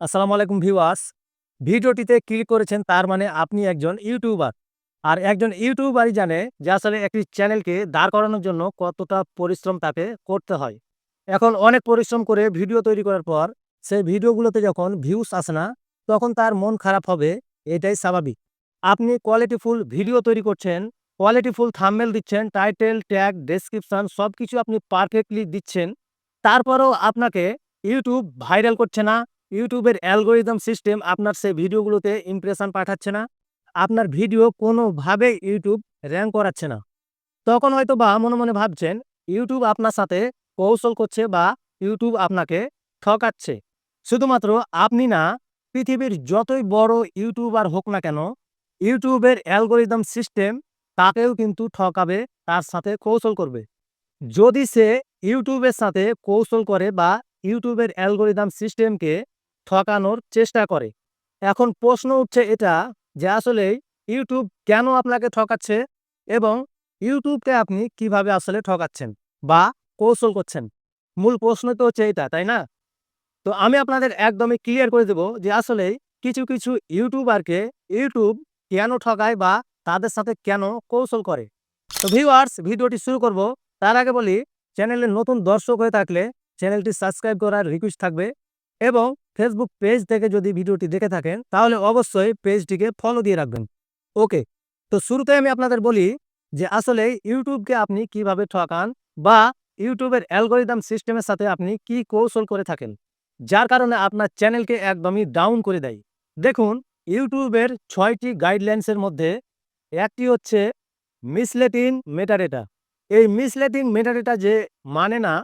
আসসালামু আলাইকুম ভিউয়ার্স। ভিডিওটিতে ক্লিক করেছেন তার মানে আপনি একজন ইউটিউবার। আর একজন ইউটিউবারই জানে যে আসলে একটি চ্যানেলকে দাঁড় করানোর জন্য কতটা পরিশ্রম তাকে করতে হয়। এখন অনেক পরিশ্রম করে ভিডিও তৈরি করার পর সেই ভিডিওগুলোতে যখন ভিউস আসে না, তখন তার মন খারাপ হবে, এটাই স্বাভাবিক। আপনি কোয়ালিটিফুল ভিডিও তৈরি করছেন কোয়ালিটিফুল থাম্বনেল দিচ্ছেন টাইটেল ট্যাগ ডেসক্রিপশন সব কিছু আপনি পারফেক্টলি দিচ্ছেন। তারপরেও আপনাকে ইউটিউব ভাইরাল করছে না ইউটিউবের অ্যালগোরিদম সিস্টেম আপনার সেই ভিডিওগুলোতে ইমপ্রেশন পাঠাচ্ছে না। আপনার ভিডিও কোনোভাবে ইউটিউব র্যাঙ্ক করাচ্ছে না। তখন হয়তো বা মনে মনে ভাবছেন, ইউটিউব আপনার সাথে কৌশল করছে বা ইউটিউব আপনাকে ঠকাচ্ছে। শুধুমাত্র আপনি না, পৃথিবীর যতই বড় ইউটিউবার হোক না কেন, ইউটিউবের অ্যালগোরিদম সিস্টেম তাকেও কিন্তু ঠকাবে, তার সাথে কৌশল করবে। যদি সে ইউটিউবের সাথে কৌশল করে বা ইউটিউবের অ্যালগোরিদম সিস্টেমকে ঠকানোর চেষ্টা করে। এখন প্রশ্ন উঠছে এটা যে আসলে ইউটিউব কেন আপনাকে ঠকাচ্ছে এবং ইউটিউবকে আপনি কীভাবে আসলে ঠকাচ্ছেন বা কৌশল করছেন? মূল প্রশ্ন তো হচ্ছে এটা, তাই না? তো আমি আপনাদের একদমই ক্লিয়ার করে দেব যে আসলে কিছু কিছু ইউটিউবারকে ইউটিউব কেন ঠকায় বা তাদের সাথে কেন কৌশল করে। তো ভিউয়ার্স ভিডিওটি শুরু করব। তার আগে বলি চ্যানেলের নতুন দর্শক হয়ে থাকলে চ্যানেলটি সাবস্ক্রাইব করার রিকোয়েস্ট থাকবে এবং ফেসবুক পেজ থেকে যদি ভিডিওটি দেখে থাকেন, তাহলে অবশ্যই পেজটিকে ফলো দিয়ে রাখবেন। ওকে তো শুরুতে আমি আপনাদের বলি যে আসলে ইউটিউবকে আপনি কীভাবে ঠকান বা ইউটিউবের অ্যালগোরিদম সিস্টেমের সাথে আপনি কি কৌশল করে থাকেন, যার কারণে আপনার চ্যানেলকে একদমই ডাউন করে দেয়। দেখুন, ইউটিউবের ছয়টি গাইডলাইন্সের মধ্যে একটি হচ্ছে মিসলেটিং মেটাডেটা এই মিসলেটিং মেটাডেটা যে মানে না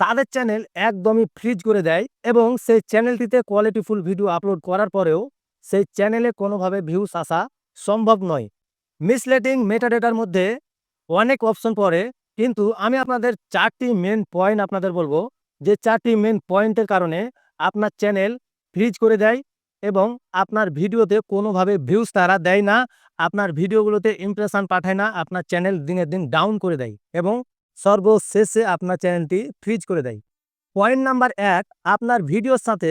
তাদের চ্যানেল একদমই ফ্রিজ করে দেয় এবং সেই চ্যানেলটিতে কোয়ালিটিফুল ভিডিও আপলোড করার পরেও সেই চ্যানেলে কোনোভাবে ভিউস আসা সম্ভব নয়। মিসলেটিং মেটাডেটার মধ্যে অনেক অপশন পড়ে, কিন্তু আমি আপনাদের চারটি মেন পয়েন্ট আপনাদের বলব, যে চারটি মেন পয়েন্টের কারণে আপনার চ্যানেল ফ্রিজ করে দেয় এবং আপনার ভিডিওতে কোনোভাবে ভিউজ তারা দেয় না, আপনার ভিডিওগুলোতে ইমপ্রেশন পাঠায় না, আপনার চ্যানেল দিনের দিন ডাউন করে দেয় এবং সর্বশেষে আপনার চ্যানেলটি ফ্রিজ করে দেয়। পয়েন্ট নাম্বার এক, আপনার ভিডিওর সাথে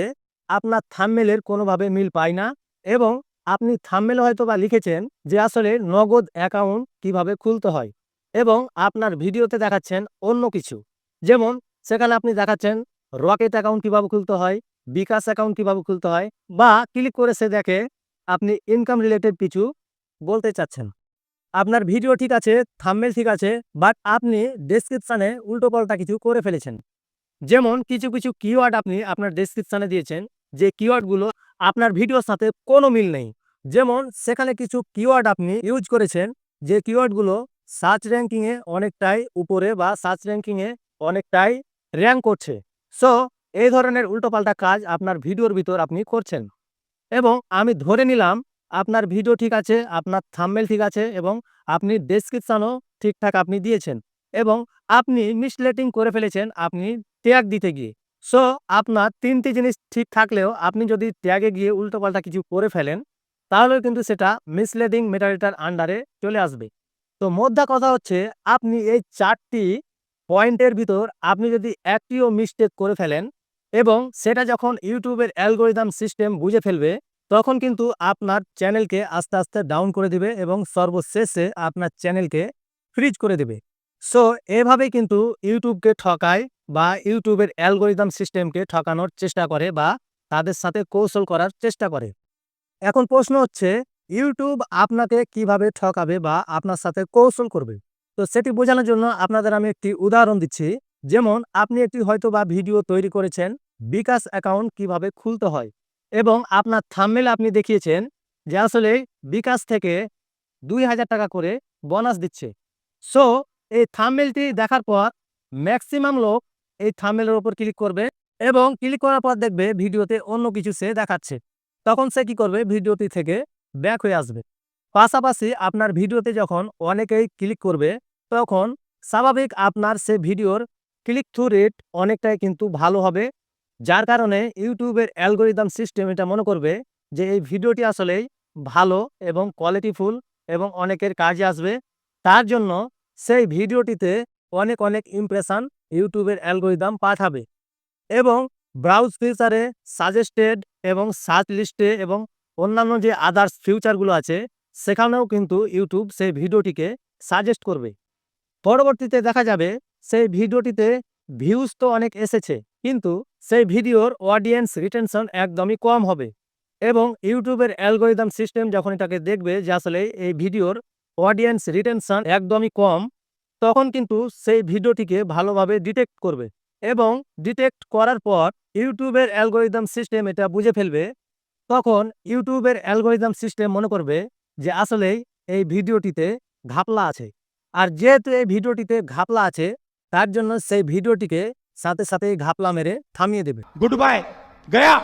আপনার থাম্মেলের কোনোভাবে মিল পায় না এবং আপনি থাম্মেল হয়তো বা লিখেছেন যে আসলে নগদ অ্যাকাউন্ট কীভাবে খুলতে হয় এবং আপনার ভিডিওতে দেখাচ্ছেন অন্য কিছু। যেমন, সেখানে আপনি দেখাচ্ছেন রকেট অ্যাকাউন্ট কীভাবে খুলতে হয় বিকাশ অ্যাকাউন্ট কীভাবে খুলতে হয় বা ক্লিক করে সে দেখে আপনি ইনকাম রিলেটেড কিছু বলতে চাচ্ছেন। আপনার ভিডিও ঠিক আছে থাম্বেল ঠিক আছে বাট আপনি ডেসক্রিপশানে উল্টোপাল্টা কিছু করে ফেলেছেন। যেমন কিছু কিছু কিওয়ার্ড আপনি আপনার ডেসক্রিপশানে দিয়েছেন, যে কিওয়ার্ডগুলো আপনার ভিডিওর সাথে কোনো মিল নেই। যেমন সেখানে কিছু কিওয়ার্ড আপনি ইউজ করেছেন, যে কিওয়ার্ডগুলো সার্চ র্যাঙ্কিংয়ে অনেকটাই উপরে বা সার্চ র্যাঙ্কিংয়ে অনেকটাই র্যাঙ্ক করছে। সো এই ধরনের উল্টোপাল্টা কাজ আপনার ভিডিওর ভিতর আপনি করছেন। এবং আমি ধরে নিলাম আপনার ভিডিও ঠিক আছে, আপনার থাম্বেল ঠিক আছে এবং আপনি ডেসক্রিপশানও ঠিকঠাক আপনি দিয়েছেন এবং আপনি মিসলেটিং করে ফেলেছেন আপনি ট্যাগ দিতে গিয়ে। সো আপনার তিনটি জিনিস ঠিক থাকলেও আপনি যদি ট্যাগে গিয়ে উল্টোপাল্টা কিছু করে ফেলেন, তাহলেও কিন্তু সেটা মিসলেডিং মেটারিটার আন্ডারে চলে আসবে। তো মোদ্দা কথা হচ্ছে, আপনি এই চারটি পয়েন্টের ভিতর আপনি যদি একটিও মিস্টেক করে ফেলেন এবং সেটা যখন ইউটিউবের অ্যালগোরিদম সিস্টেম বুঝে ফেলবে তখন কিন্তু আপনার চ্যানেলকে আস্তে আস্তে ডাউন করে দিবে এবং সর্বশেষে আপনার চ্যানেলকে ফ্রিজ করে দেবে। সো এভাবে কিন্তু ইউটিউবকে ঠকায় বা ইউটিউবের অ্যালগোরিদম সিস্টেমকে ঠকানোর চেষ্টা করে বা তাদের সাথে কৌশল করার চেষ্টা করে। এখন প্রশ্ন হচ্ছে, ইউটিউব আপনাকে কীভাবে ঠকাবে বা আপনার সাথে কৌশল করবে? তো সেটি বোঝানোর জন্য আপনাদের আমি একটি উদাহরণ দিচ্ছি। যেমন, আপনি একটি হয়তো বা ভিডিও তৈরি করেছেন, বিকাশ অ্যাকাউন্ট কীভাবে খুলতে হয়? এবং আপনার থাম্মেল আপনি দেখিয়েছেন যে আসলে বিকাশ থেকে দুই হাজার টাকা করে বোনাস দিচ্ছে। সো এই থাম্মেলটি দেখার পর ম্যাক্সিমাম লোক এই থাম্মেলের ওপর ক্লিক করবে এবং ক্লিক করার পর দেখবে ভিডিওতে অন্য কিছু সে দেখাচ্ছে। তখন সে কি করবে? ভিডিওটি থেকে ব্যাক হয়ে আসবে। পাশাপাশি আপনার ভিডিওতে যখন অনেকেই ক্লিক করবে, তখন স্বাভাবিক আপনার সে ভিডিওর ক্লিক থ্রু রেট অনেকটাই কিন্তু ভালো হবে। যার কারণে ইউটিউবের অ্যালগোরিদম সিস্টেম এটা মনে করবে যে এই ভিডিওটি আসলেই ভালো এবং কোয়ালিটিফুল এবং অনেকের কাজে আসবে। তার জন্য সেই ভিডিওটিতে অনেক অনেক ইমপ্রেশন ইউটিউবের অ্যালগোরিদম পাঠাবে এবং ব্রাউজ ফিচারে সাজেস্টেড এবং সার্চ লিস্টে এবং অন্যান্য যে আদার্স ফিউচারগুলো আছে, সেখানেও কিন্তু ইউটিউব সেই ভিডিওটিকে সাজেস্ট করবে। পরবর্তীতে দেখা যাবে সেই ভিডিওটিতে ভিউজ তো অনেক এসেছে, কিন্তু সেই ভিডিওর অডিয়েন্স রিটেনশন একদমই কম হবে এবং ইউটিউবের অ্যালগোরিদম সিস্টেম যখন এটাকে দেখবে যে আসলে এই ভিডিওর অডিয়েন্স রিটেনশন একদমই কম, তখন কিন্তু সেই ভিডিওটিকে ভালোভাবে ডিটেক্ট করবে এবং ডিটেক্ট করার পর ইউটিউবের অ্যালগোরিদম সিস্টেম এটা বুঝে ফেলবে, তখন ইউটিউবের অ্যালগোরিদম সিস্টেম মনে করবে যে আসলেই এই ভিডিওটিতে ঘাপলা আছে। আর যেহেতু এই ভিডিওটিতে ঘাপলা আছে, তার জন্য সেই ভিডিওটিকে সাথে সাথে ঘাপলা মেরে থামিয়ে দেবে। গুড বাই গয়া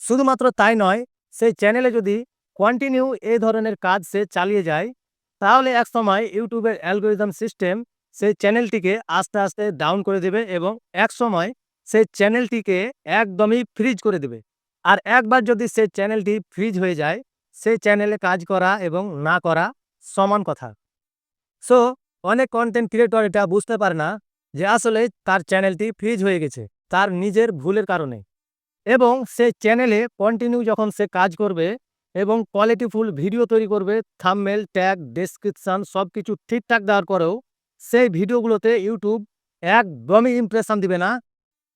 শুধুমাত্র তাই নয় সেই চ্যানেলে যদি কন্টিনিউ এই ধরনের কাজ সে চালিয়ে যায় তাহলে এক সময় ইউটিউবের অ্যালগোরিজম সিস্টেম সেই চ্যানেলটিকে আস্তে আস্তে ডাউন করে দেবে এবং এক সময় সেই চ্যানেলটিকে একদমই ফ্রিজ করে দেবে। আর একবার যদি সেই চ্যানেলটি ফ্রিজ হয়ে যায় সেই চ্যানেলে কাজ করা এবং না করা সমান কথা। সো অনেক কন্টেন্ট ক্রিয়েটর এটা বুঝতে পারে না যে আসলে তার চ্যানেলটি ফ্রিজ হয়ে গেছে, তার নিজের ভুলের কারণে। এবং সে চ্যানেলে কন্টিনিউ যখন সে কাজ করবে এবং কোয়ালিটিফুল ভিডিও তৈরি করবে থামমেল ট্যাগ ডেসক্রিপশন সব কিছু ঠিকঠাক দেওয়ার পরেও সেই ভিডিওগুলোতে ইউটিউব একদমই ইমপ্রেশন দিবে না।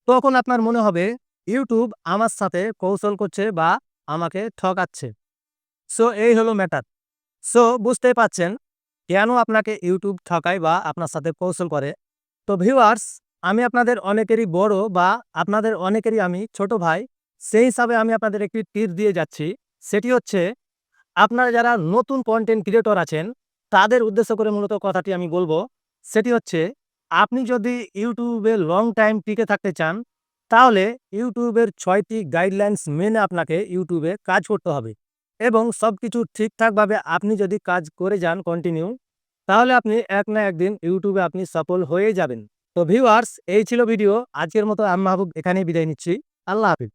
তখন আপনার মনে হবে ইউটিউব আমার সাথে কৌশল করছে বা আমাকে ঠকাচ্ছে। সো এই হলো ম্যাটার সো বুঝতেই পাচ্ছেন কেন আপনাকে ইউটিউব ঠকায় বা আপনার সাথে কৌশল করে। তো ভিউয়ার্স আমি আপনাদের অনেকেরই বড় বা আপনাদের অনেকেরই আমি ছোট ভাই, সেই হিসাবে আমি আপনাদের একটি টিপ দিয়ে যাচ্ছি। সেটি হচ্ছে, আপনারা যারা নতুন কন্টেন্ট ক্রিয়েটর আছেন, তাদের উদ্দেশ্য করে মূলত কথাটি আমি বলব। সেটি হচ্ছে, আপনি যদি ইউটিউবে লং টাইম টিকে থাকতে চান, তাহলে ইউটিউবের ছয়টি গাইডলাইন্স মেনে আপনাকে ইউটিউবে কাজ করতে হবে। এবং সব কিছু ঠিকঠাকভাবে আপনি যদি কাজ করে যান কন্টিনিউ তাহলে আপনি এক না একদিন ইউটিউবে আপনি সফল হয়ে যাবেন। তো ভিউয়ার্স এই ছিল ভিডিও আজকের মতো আমি মাহবুব এখানেই বিদায় নিচ্ছি। আল্লাহ হাফিজ।